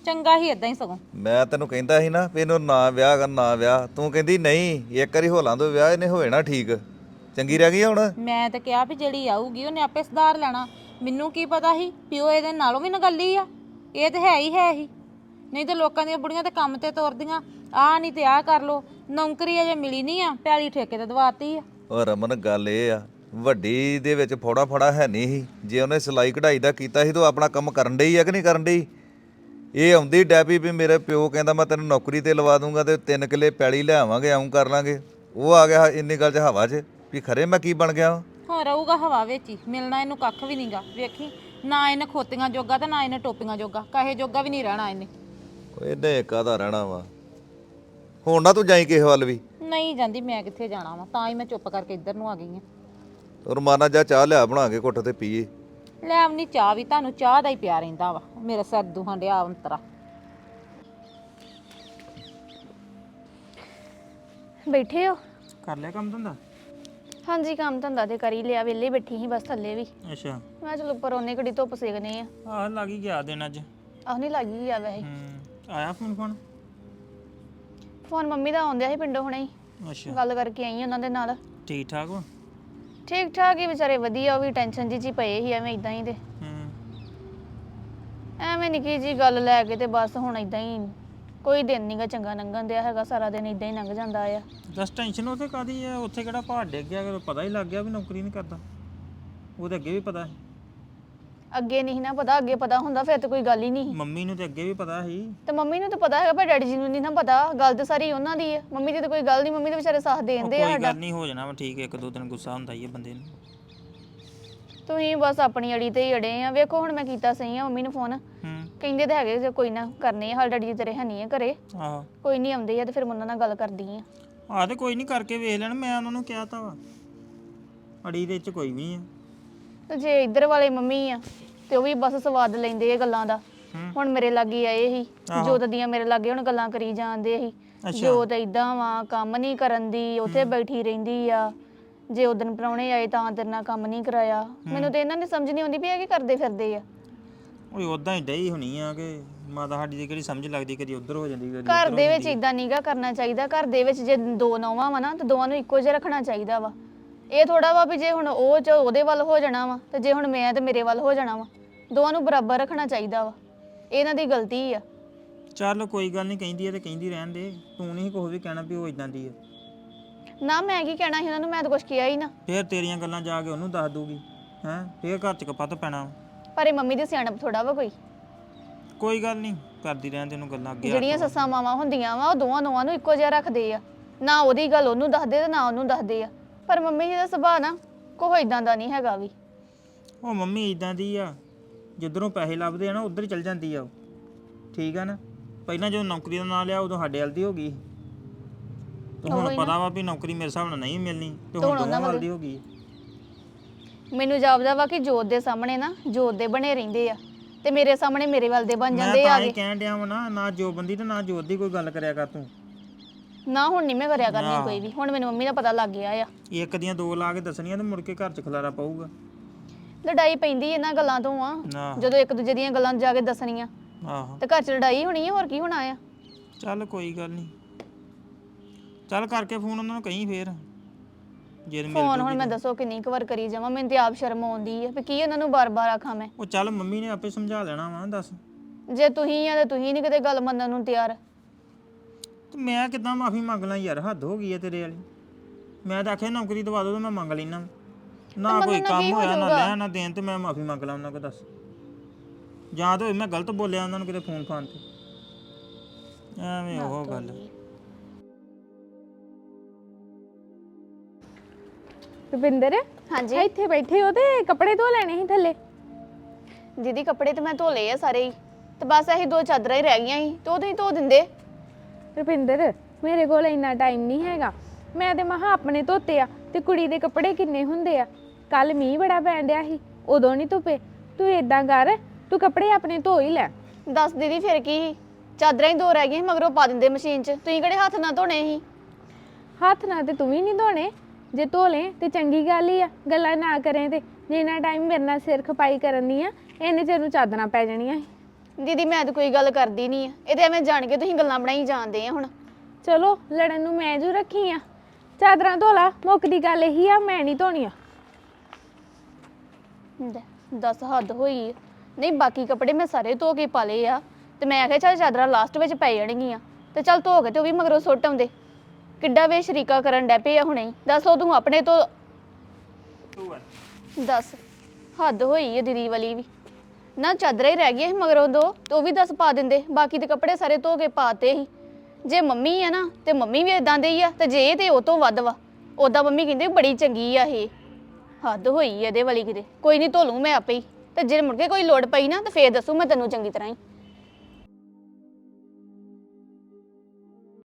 Speaker 1: ਚੰਗਾ ਹੀ ਇਦਾਂ ਹੀ ਸਗੋਂ।
Speaker 5: ਮੈਂ ਤੈਨੂੰ ਕਹਿੰਦਾ ਸੀ ਨਾ ਵੀ ਇਹਨੂੰ ਨਾ ਵਿਆਹ ਕਰ ਨਾ ਵਿਆਹ। ਤੂੰ ਕਹਿੰਦੀ ਨਹੀਂ ਇੱਕ ਵਾਰੀ ਹੋਲਾਂ ਤੋਂ ਵਿਆਹ ਇਹਨੇ ਹੋਏ ਨਾ ਠੀਕ। ਚੰਗੀ ਰਹਿ ਗਈ ਹੁਣ?
Speaker 1: ਮੈਂ ਤਾਂ ਕਿਹਾ ਵੀ ਜਿਹੜੀ ਆਊਗੀ ਉਹਨੇ ਆਪੇ ਸੁਧਾਰ ਲੈਣਾ। ਮੈਨੂੰ ਕੀ ਪਤਾ ਸੀ ਉਹ ਇਹਦੇ ਨਾਲੋਂ ਵੀ ਨਗੱਲੀ ਆ। ਇਹ ਤੇ ਹੈ ਹੀ ਹੈ ਹੀ। ਨਹੀਂ ਤੇ ਲੋਕਾਂ ਦੀਆਂ ਬੁੜੀਆਂ ਤੇ ਕੰਮ ਤੇ ਤੋਰਦੀਆਂ। ਆ ਨਹੀਂ ਤੇ ਆ ਕਰ ਲੋ ਨੌਕਰੀ ਅਜੇ ਮਿਲੀ ਨਹੀਂ ਆ ਪੈਲੀ ਠੇਕੇ ਤੇ ਦਵਾਤੀ ਆ।
Speaker 5: ਉਹ ਰਮਨ ਗੱਲ ਇਹ ਆ ਵੱਡੀ ਦੇ ਵਿੱਚ ਫੋੜਾ ਫੜਾ ਹੈ ਨਹੀਂ ਸੀ। ਜੇ ਉਹਨੇ ਸਿਲਾਈ ਕਢਾਈ ਦਾ ਕੀਤਾ ਸੀ ਤਾਂ ਉਹ ਆਪਣਾ ਕੰਮ ਕਰਨ ਡਈ ਆ ਕਿ ਨਹੀਂ ਕਰਨ ਡਈ? ਇਹ ਆਉਂਦੀ ਡੈਪੀ ਵੀ ਮੇਰੇ ਪਿਓ ਕਹਿੰਦਾ ਮੈਂ ਤੈਨੂੰ ਨੌਕਰੀ ਤੇ ਲਵਾ ਦੂੰਗਾ ਤੇ ਤਿੰਨ ਕਿੱਲੇ ਪੈਲੀ ਲਿਆਵਾਂਗੇ ਆਉਂ ਕਰ ਲਾਂਗੇ। ਉਹ ਆ ਗਿਆ ਇੰਨੀ ਗੱਲ 'ਚ ਹਵਾ 'ਚ ਵੀ ਖਰੇ ਮੈਂ ਕੀ ਬਣ ਗਿਆ ਵਾਂ।
Speaker 1: ਹਾਂ ਰਹੂਗਾ ਹਵਾ ਵਿੱਚ ਹੀ ਮਿਲਣਾ ਇਹਨੂੰ ਕੱਖ ਵੀ ਨਹੀਂਗਾ ਵੇਖੀ? ਨਾ ਇਹਨੇ ਖੋਤੀਆਂ ਜੋਗਾ ਤੇ ਨਾ ਇਹਨੇ ਟੋਪੀਆਂ ਜੋਗਾ ਕਾਹੇ ਜੋਗਾ ਵੀ ਨਹੀਂ ਰਹਿਣਾ ਇਹਨੇ।
Speaker 5: ਉਹ ਇਹਨੇ ਕਾਹਦਾ ਰਹਿਣਾ ਵਾ। ਹੁਣ ਨਾ ਤੂੰ ਜਾਈ ਕਿਸੇ ਵੱਲ ਵੀ।
Speaker 1: ਨਹੀਂ ਜਾਂਦੀ ਮੈਂ ਕਿੱਥੇ ਜਾਣਾ ਵਾ? ਤਾਂ ਹੀ ਮੈਂ ਚੁੱਪ ਕਰਕੇ ਇੱਧਰ ਨੂੰ ਆ ਗਈ ਆ
Speaker 5: ਰਮਾਨਾ ਜਾ ਚਾਹ ਲਿਆ ਬਣਾ ਕੇ ਘੁੱਟ ਤੇ ਪੀਏ।
Speaker 1: ਲੈ ਆਵਨੀ ਚਾਹ ਵੀ ਤੁਹਾਨੂੰ ਚਾਹ ਦਾ ਹੀ ਪਿਆ ਰਹਿੰਦਾ ਵਾ। ਮੇਰਾ ਸਿਰ ਦੁਹਾਂ ਡਿਆ ਅੰਤਰਾ।
Speaker 2: ਬੈਠੇ ਹੋ?
Speaker 3: ਕਰ ਲਿਆ ਕੰਮ ਧੰਦਾ?
Speaker 2: ਹਾਂਜੀ ਕੰਮ ਧੰਦਾ ਤੇ ਕਰ ਹੀ ਲਿਆ ਵਿਹਲੇ ਬੈਠੀ ਸੀ ਬਸ ਥੱਲੇ ਵੀ।
Speaker 3: ਅੱਛਾ।
Speaker 2: ਮੈਂ ਚਲੋ ਉੱਪਰ ਉਹਨੇ ਘੜੀ ਧੁੱਪ ਸੇਕਨੇ ਆ।
Speaker 3: ਆਹ ਲੱਗ ਹੀ ਗਿਆ ਦਿਨ ਅੱਜ।
Speaker 2: ਆਹ ਨਹੀਂ ਲੱਗੀ ਆ ਵੈਸੇ।
Speaker 3: ਹੂੰ ਆਇਆ ਫੋਨ ਫੋਨ
Speaker 2: ਫੋਨ ਮੰਮੀ ਦਾ ਆਉਂਦਿਆ ਸੀ ਪਿੰਡੋਂ ਹੁਣੇ ਹੀ।
Speaker 3: ਅੱਛਾ।
Speaker 2: ਗੱਲ ਕਰਕੇ ਆਈ ਉਹਨਾਂ ਦੇ ਨਾਲ।
Speaker 3: ਠੀਕ ਠਾਕ ਹੋ?
Speaker 2: ਠੀਕ ਠਾਕ ਹੀ ਵਿਚਾਰੇ ਵਧੀਆ ਉਹ ਵੀ ਟੈਨਸ਼ਨ ਜੀ ਚ ਹੀ ਪਏ ਸੀ ਐਵੇਂ ਇਦਾਂ ਹੀ ਤੇ
Speaker 3: ਹੂੰ।
Speaker 2: ਐਵੇਂ ਨਿੱਕੀ ਜੀ ਗੱਲ ਲੈ ਕੇ ਤੇ ਬਸ ਹੁਣ ਇਦਾਂ ਹੀ। ਕੋਈ ਦਿਨ ਨਹੀਂਗਾ ਚੰਗਾ ਲੰਘਣ ਦਿਆ ਹੈਗਾ ਸਾਰਾ ਦਿਨ ਇਦਾਂ ਹੀ ਲੰਘ ਜਾਂਦਾ ਆ।
Speaker 3: ਦੱਸ ਟੈਨਸ਼ਨ ਉੱਥੇ ਕਾਦੀ ਹੈ ਉੱਥੇ ਕਿਹੜਾ ਪਹਾੜ ਡਿੱਗ ਗਿਆ ਕਿ ਪਤਾ ਹੀ ਲੱਗ ਗਿਆ ਵੀ ਨੌਕਰੀ ਨਹੀਂ ਕਰਦਾ। ਉਹਦੇ ਅੱਗੇ ਵੀ ਪਤਾ ਸੀ।
Speaker 2: ਅੱਗੇ ਨਹੀਂ ਨਾ ਪਤਾ ਅੱਗੇ ਪਤਾ ਹੁੰਦਾ ਫਿਰ ਤੇ ਕੋਈ ਗੱਲ ਹੀ ਨਹੀਂ।
Speaker 3: ਮੰਮੀ ਨੂੰ ਤੇ ਅੱਗੇ ਵੀ ਪਤਾ ਸੀ।
Speaker 2: ਤੇ ਮੰਮੀ ਨੂੰ ਤਾਂ ਪਤਾ ਹੈਗਾ ਪਰ ਡੈਡੀ ਜੀ ਨੂੰ ਨਹੀਂ ਨਾ ਪਤਾ। ਗੱਲ ਤੇ ਸਾਰੀ ਉਹਨਾਂ ਦੀ ਹੈ ਮੰਮੀ ਦੀ ਤਾਂ ਕੋਈ ਗੱਲ ਨਹੀਂ ਮੰਮੀ ਦੇ ਵਿਚਾਰੇ ਸਾਥ
Speaker 3: ਉਹ
Speaker 2: ਦੇਂਦੇ ਆ
Speaker 3: ਕੋਈ
Speaker 2: ਸਾਡਾ।
Speaker 3: ਗੱਲ ਨਹੀਂ ਹੋ ਜਾਣਾ ਵਾ ਠੀਕ ਇੱਕ ਦੋ ਦਿਨ ਗੁੱਸਾ ਹੁੰਦਾ ਹੀ ਹੈ ਬੰਦੇ ਨੂੰ।
Speaker 2: ਤੁਸੀਂ ਬਸ ਆਪਣੀ ਅੜੀ ਤੇ ਹੀ ਅੜੇ ਆ। ਵੇਖੋ ਹੁਣ ਮੈਂ ਕੀਤਾ ਸਹੀ ਆ ਮੰਮੀ ਨੂੰ ਫੋਨ।
Speaker 3: ਹੂੰ।
Speaker 2: ਕਹਿੰਦੇ ਤਾਂ ਹੈਗੇ ਜੇ ਕੋਈ ਨਾ ਕਰਨੇ ਆ। ਹਾਲ ਡੈਡੀ ਜੀ ਤੇਰੇ ਹੈ ਨਹੀਂ ਆ ਘਰੇ।
Speaker 3: ਆਹੋ।
Speaker 2: ਕੋਈ ਨਹੀਂ ਆਉਂਦੇ ਆ ਤੇ ਫਿਰ ਮੈਂ ਉਹਨਾਂ ਨਾਲ ਗੱਲ ਕਰਦੀ ਆ।
Speaker 3: ਆਹ ਤੇ ਕੋਈ ਨਹੀਂ ਕਰਕੇ ਵੇਖ ਲੈਣ। ਮੈਂ ਉਹਨਾਂ ਨੂੰ ਕਿਹਾ ਤਾ ਵਾ। ਅੜੀ ਦੇ ਵਿੱਚ ਕੋਈ ਵੀ ਨਹੀਂ ਆ।
Speaker 2: ਤੇ ਜੇ ਇੱਧਰ ਵਾਲੇ ਮੰਮੀ ਆ ਤੇ ਉਹ ਵੀ ਬਸ ਸਵਾਦ ਲੈਂਦੇ ਆ ਗੱਲਾਂ ਦਾ।
Speaker 4: ਹੁਣ ਮੇਰੇ ਲਾਗੇ ਆਏ ਸੀ ਜੋਤ ਦੀਆਂ ਮੇਰੇ ਲਾਗੇ ਹੁਣ ਗੱਲਾਂ ਕਰੀ ਜਾਂਦੇ ਸੀ। ਜੋਤ ਇਦਾਂ ਵਾ ਕੰਮ ਨਹੀਂ ਕਰਨ ਦੀ ਉੱਥੇ ਬੈਠੀ ਰਹਿੰਦੀ ਆ। ਜੇ ਉਦੋਂ ਪ੍ਰਾਹੁਣੇ ਆਏ ਤਾਂ ਤੇਰੇ ਨਾਲ ਕੰਮ ਨਹੀਂ ਕਰਾਇਆ। ਮੈਨੂੰ ਤੇ ਇਹਨਾਂ ਦੀ ਸਮਝ ਨਹੀਂ ਆਉਂਦੀ ਵੀ ਇਹ ਕੀ ਕਰਦੇ ਫਿਰਦੇ ਆ।
Speaker 3: ਓਏ ਉਦਾਂ ਹੀ ਡਈ ਹੋਣੀ ਆ ਕਿ ਮਾਤਾ ਸਾਡੀ ਦੀ ਕਿਹੜੀ ਸਮਝ ਲੱਗਦੀ ਕਦੀ ਉਧਰ ਹੋ ਜਾਂਦੀ ਕਦੀ
Speaker 4: ਘਰ ਦੇ ਵਿੱਚ ਇਦਾਂ ਨੀਗਾ ਕਰਨਾ ਚਾਹੀਦਾ। ਘਰ ਦੇ ਵਿੱਚ ਜੇ ਦੋ ਨੌਵਾਂ ਵਾ ਨਾ ਤੇ ਦੋਵਾਂ ਨੂੰ ਇੱਕੋ ਜਿਹਾ ਰੱਖਣਾ ਚਾਹੀਦਾ ਵਾ। ਇਹ ਥੋੜਾ ਵਾ ਵੀ ਜੇ ਹੁਣ ਉਹ ਚ ਉਹਦੇ ਵੱਲ ਹੋ ਜਾਣਾ ਵਾ ਤੇ ਜੇ ਹੁਣ ਮੈਂ ਤੇ ਮੇਰੇ ਵੱਲ ਹੋ ਜਾਣਾ ਵਾ ਦੋਵਾਂ ਨੂੰ ਬਰਾਬਰ ਰੱਖਣਾ ਚਾਹੀਦਾ ਵਾ। ਇਹ ਇਹਨਾਂ ਦੀ ਗਲਤੀ ਆ।
Speaker 3: ਚੱਲ ਕੋਈ ਗੱਲ ਨਹੀਂ ਕਹਿੰਦੀ ਆ ਤੇ ਕਹਿੰਦੀ ਰਹਿਣ ਦੇ। ਤੂੰ ਨਹੀਂ ਕੋਈ ਵੀ ਕਹਿਣਾ ਵੀ ਉਹ ਇਦਾਂ ਦੀ ਆ।
Speaker 4: ਨਾ ਮੈਂ ਕੀ ਕਹਿਣਾ ਸੀ ਉਹਨਾਂ ਨੂੰ ਮੈਂ ਤਾਂ ਕੁਝ ਕਿਹਾ ਹੀ ਨਾ।
Speaker 3: ਫੇਰ ਤੇਰੀਆਂ ਗੱਲਾਂ ਜਾ ਕੇ ਉਹਨੂੰ ਦੱਸ ਦੂਗੀ ਹੈਂ? ਫੇਰ ਘਰ ਚ ਕਪੱਤ ਪੈਣਾ
Speaker 4: ਪਰ ਇਹ ਮੰਮੀ ਦੀ ਸਿਆਣਪ ਥੋੜਾ ਵਾ ਕੋਈ।
Speaker 3: ਕੋਈ ਗੱਲ ਨਹੀਂ ਕਰਦੀ ਰਹਿਣ ਤੈਨੂੰ ਗੱਲਾਂ ਅੱਗੇ
Speaker 4: ਜਿਹੜੀਆਂ ਸੱਸਾਂ ਮਾਵਾਂ ਹੁੰਦੀਆਂ ਵਾ ਉਹ ਦੋਵਾਂ ਦੋਵਾਂ ਨੂੰ ਇੱਕੋ ਜਿਹਾ ਰੱਖਦੇ ਆ। ਨਾ ਉਹਦੀ ਗੱਲ ਉਹਨੂੰ ਦੱਸਦੇ ਤੇ ਨਾ ਉਹਨੂੰ ਦੱਸਦੇ ਆ। ਪਰ ਮੰਮੀ ਜੀ ਦਾ ਸੁਭਾਅ ਨਾ ਕੋਈ ਇਦਾਂ ਦਾ ਨਹੀਂ ਹੈਗਾ ਵੀ।
Speaker 3: ਉਹ ਮੰਮੀ ਇਦਾਂ ਦੀ ਆ। ਜਿੱਧਰੋਂ ਪੈਸੇ ਲੱਭਦੇ ਆ ਨਾ ਉਧਰ ਚਲ ਜਾਂਦੀ ਆ ਉਹ। ਠੀਕ ਆ ਨਾ? ਪਹਿਲਾਂ ਜਦੋਂ ਨੌਕਰੀ ਦਾ ਨਾਂ ਲਿਆ ਉਦੋਂ ਸਾਡੇ ਵੱਲ ਦੀ ਹੋ ਗਈ। ਤੇ ਹੁਣ ਪਤਾ ਵਾ ਵੀ ਨੌਕਰੀ ਮੇਰੇ ਹਿਸਾਬ ਨਾਲ ਨਹੀਂ ਮਿਲਣੀ ਤੇ ਹੁਣ ਦੋਵਾਂ ਵੱਲ ਦੀ ਹੋ ਗਈ।
Speaker 4: ਮੈਨੂੰ ਜਾਪਦਾ ਵਾ ਕਿ ਜੋਤ ਦੇ ਸਾਹਮਣੇ ਨਾ ਜੋਤ ਦੇ ਬਣੇ ਰਹਿੰਦੇ ਆ। ਤੇ ਮੇਰੇ ਸਾਹਮਣੇ ਮੇਰੇ ਵੱਲ ਦੇ ਬਣ
Speaker 3: ਮੈਂ
Speaker 4: ਜਾਂਦੇ
Speaker 3: ਤਾਂ
Speaker 4: ਆ
Speaker 3: ਹੀ ਕਹਿਣ ਡਿਆ ਵਾ ਨਾ ਨਾ ਜੋ ਬੰਦੀ ਤੇ ਨਾ ਜੋਤ ਦੀ ਕੋਈ ਗੱਲ ਕਰਿਆ ਕਰ ਤੂੰ।
Speaker 4: ਨਾ ਹੁਣ ਨਹੀਂ ਮੈਂ ਕਰਿਆ ਕਰਨੀ ਕੋਈ ਵੀ। ਹੁਣ ਮੈਨੂੰ ਮੰਮੀ ਦਾ ਪਤਾ ਲੱਗ ਗਿਆ ਆ।
Speaker 3: ਇੱਕ ਦੀਆਂ ਦੋ ਲਾ ਕੇ ਦੱਸਣੀਆਂ ਤੇ ਮੁੜ ਕੇ ਘਰ ਚ ਖਲਾਰਾ ਪਊਗਾ।
Speaker 4: ਲੜਾਈ ਪੈਂਦੀ ਇਹਨਾਂ ਗੱਲਾਂ ਤੋਂ ਆ।
Speaker 3: ਨਾ
Speaker 4: ਜਦੋਂ ਇੱਕ ਦੂਜੇ ਦੀਆਂ ਗੱਲਾਂ ਜਾ ਕੇ ਦੱਸਣੀਆਂ।
Speaker 3: ਆਹੋ।
Speaker 4: ਤੇ ਘਰ 'ਚ ਲੜਾਈ ਹੋਣੀ ਆ ਹੋਰ ਕੀ ਹੋਣਾ ਆ?
Speaker 3: ਚੱਲ ਕੋਈ ਗੱਲ ਨਹੀਂ। ਚੱਲ ਕਰਕੇ ਫੋਨ ਉਹਨਾਂ ਨੂੰ ਕਹੀਂ ਫੇਰ। ਜੇ ਮਿਲ
Speaker 4: ਫੋਨ ਹੁਣ ਮੈਂ ਦੱਸੋ ਕਿੰਨੀ ਕੁ ਵਾਰ ਕਰੀ ਜਾਵਾਂ ਮੈਨੂੰ ਤੇ ਆਪ ਸ਼ਰਮ ਆਉਂਦੀ ਆ ਵੀ ਕੀ ਉਹਨਾਂ ਨੂੰ ਬਾਰ-ਬਾਰ ਆਖਾਂ ਮੈਂ।
Speaker 3: ਉਹ ਚੱਲ ਮੰਮੀ ਨੇ ਆਪੇ ਸਮਝਾ ਲੈਣਾ ਵਾ ਦੱਸ।
Speaker 4: ਜੇ ਤੁਸੀਂ ਆ ਤੇ ਤੁਸੀਂ ਨਹੀਂ ਕਿਤੇ ਗੱਲ ਮੰਨਣ ਨੂੰ ਤਿਆਰ।
Speaker 3: ਤੇ ਮੈਂ ਕਿੱਦਾਂ ਮਾਫੀ ਮੰਗ ਲਾਂ ਯਾਰ ਹੱਦ ਹੋ ਗਈ ਹੈ ਤੇਰੇ ਵਾਲੀ। ਮੈਂ ਤਾਂ ਆਖਿਆ ਨੌਕਰੀ ਦਵਾ ਦੋ ਤੇ ਮੈਂ ਮੰਗ ਲੈਣਾ ਨਾ ਕੋਈ ਕੰਮ ਹੋਇਆ ਨਾ ਲੈ ਨਾ ਦੇਣ ਤੇ ਮੈਂ ਮਾਫੀ ਮੰਗ ਲਾਂ ਉਹਨਾਂ ਕੋਲ ਦੱਸ। ਜਾਂ ਤਾਂ ਮੈਂ ਗਲਤ ਬੋਲਿਆ ਉਹਨਾਂ ਨੂੰ ਕਿਤੇ ਫੋਨ ਫਾਨ ਤੇ। ਐਵੇਂ ਉਹ ਗੱਲ।
Speaker 2: ਰੁਪਿੰਦਰ
Speaker 4: ਹਾਂਜੀ?
Speaker 2: ਇੱਥੇ ਬੈਠੇ ਹੋ ਤੇ ਕੱਪੜੇ ਧੋ ਲੈਣੇ ਸੀ ਥੱਲੇ?
Speaker 4: ਦੀਦੀ ਕੱਪੜੇ ਤੇ ਮੈਂ ਧੋ ਲਏ ਆ ਸਾਰੇ ਹੀ। ਤੇ ਬਸ ਇਹੀ ਦੋ ਚਾਦਰਾਂ ਹੀ ਰਹਿ ਗਈਆਂ ਸੀ ਤੇ ਉਹ ਤੁਸੀਂ ਧੋ ਦਿੰਦੇ?
Speaker 2: ਰੁਪਿੰਦਰ ਮੇਰੇ ਕੋਲ ਇੰਨਾ ਟਾਈਮ ਨਹੀਂ ਹੈਗਾ। ਮੈਂ ਤੇ ਮਹਾ ਆਪਣੇ ਧੋਤੇ ਆ ਤੇ ਕੁੜੀ ਦੇ ਕੱਪੜੇ ਕਿੰਨੇ ਹੁੰਦੇ ਆ? ਕੱਲ ਮੀਂਹ ਬੜਾ ਪੈਣ ਡਿਆ ਸੀ ਉਦੋਂ ਨਹੀਂ ਧੁੱਪੇ। ਤੂੰ ਏਦਾਂ ਕਰ ਤੂੰ ਕੱਪੜੇ ਆਪਣੇ ਧੋ ਹੀ ਲੈ।
Speaker 4: ਦੱਸ ਦੀਦੀ ਫਿਰ ਕੀ ਸੀ? ਚਾਦਰਾਂ ਹੀ ਦੋ ਰਹਿ ਗਈਆਂ ਸੀ, ਮਗਰੋਂ ਪਾ ਦਿੰਦੇ ਮਸ਼ੀਨ 'ਚ। ਤੁਸੀਂ ਕਿਹੜੇ ਹੱਥ ਨਾਲ ਧੋਣੇ ਸੀ?
Speaker 2: ਹੱਥ ਨਾਲ ਤੇ ਤੂੰ ਵੀ ਨਹੀਂ ਧੋਣੇ। ਜੇ ਧੋ ਲੇ ਤੇ ਚੰਗੀ ਗੱਲ ਹੀ ਆ ਗੱਲਾਂ ਨਾ ਕਰੇ ਤੇ। ਜਿੰਨਾ ਟਾਈਮ ਮੇਰੇ ਨਾਲ ਸਿਰ ਖਪਾਈ ਕਰਨ ਦੀ ਆ ਇੰਨੇ ਚਿਰ ਨੂੰ ਚਾਦਰਾਂ ਪੈ ਜਾਣੀਆਂ ਸੀ।
Speaker 4: ਦੀਦੀ ਮੈਂ ਤਾਂ ਕੋਈ ਗੱਲ ਕਰਦੀ ਨਹੀਂ ਆ। ਇਹ ਤੇ ਐਵੇਂ ਜਾਣ ਕੇ ਤੁਸੀਂ ਗੱਲਾਂ ਬਣਾਈ ਜਾਂਦੇ ਆ ਹੁਣ।
Speaker 2: ਚਲੋ ਲੜਨ ਨੂੰ ਮੈਂ ਜੂ ਰੱਖੀ ਆ। ਚਾਦਰਾਂ ਧੋ ਲਾ ਮੁੱਕ ਦੀ ਗੱਲ ਇਹੀ ਆ ਮੈਂ ਨਹੀਂ ਧੋਣੀਆਂ।
Speaker 4: ਦੱਸ ਹੱਦ ਹੋਈ ਆ। ਨਹੀਂ, ਬਾਕੀ ਕੱਪੜੇ ਮੈਂ ਸਾਰੇ ਧੋ ਕੇ ਪਾ ਲਏ ਆ। ਤੇ ਮੈਂ ਆਖਿਆ ਚੱਲ ਚਾਦਰਾਂ ਲਾਸਟ ਵਿੱਚ ਪੈ ਜਾਣਗੀਆਂ। ਤੇ ਚੱਲ ਧੋ ਕੇ ਤੇ ਉਹ ਵੀ ਮਗਰੋਂ ਸੁੱਟ ਆਉਂਦੇ। ਕਿੱਡਾ ਵੇ ਸ਼ਰੀਕਾ ਕਰਨ ਡੈ ਪਏ ਆ ਹੁਣੇ ਹੀ। ਦੱਸ ਉਹ ਤੂੰ ਆਪਣੇ ਤੋਂ ਦੱਸ, ਹੱਦ ਹੋਈ ਹੈ ਦੀਦੀ ਵਾਲੀ ਵੀ। ਨਾ ਚਾਦਰਾਂ ਹੀ ਰਹਿ ਗਈਆਂ ਸੀ ਮਗਰੋਂ ਦੋ, ਤੇ ਉਹ ਵੀ ਦੱਸ ਪਾ ਦਿੰਦੇ। ਬਾਕੀ ਦੇ ਕੱਪੜੇ ਸਾਰੇ ਧੋ ਕੇ ਪਾਤੇ ਸੀ। ਜੇ ਮੰਮੀ ਆ ਨਾ, ਤੇ ਮੰਮੀ ਵੀ ਇਦਾਂ ਦੇ ਹੀ ਆ, ਤੇ ਜੇ ਇਹ ਤੇ ਉਹ ਤੋਂ ਵੱਧ ਵਾ। ਉਦਾਂ ਮੰਮੀ ਕਹਿੰਦੇ ਬੜੀ ਚੰਗੀ ਆ ਇਹ। ਹੱਦ ਹੋਈ ਹੈ ਇਹਦੇ ਵਾਲੀ ਕਿਤੇ। ਕੋਈ ਨਹੀਂ ਧੋ ਲੂੰ ਮੈਂ ਆਪੇ ਹੀ। ਤੇ ਜੇ ਮੁੜ ਕੇ ਕੋਈ ਲੋੜ ਪਈ ਨਾ, ਤੇ ਫੇਰ ਦੱਸੂ ਮੈਂ ਤੈਨੂੰ ਚੰਗੀ ਤਰ੍ਹਾਂ ਹੀ।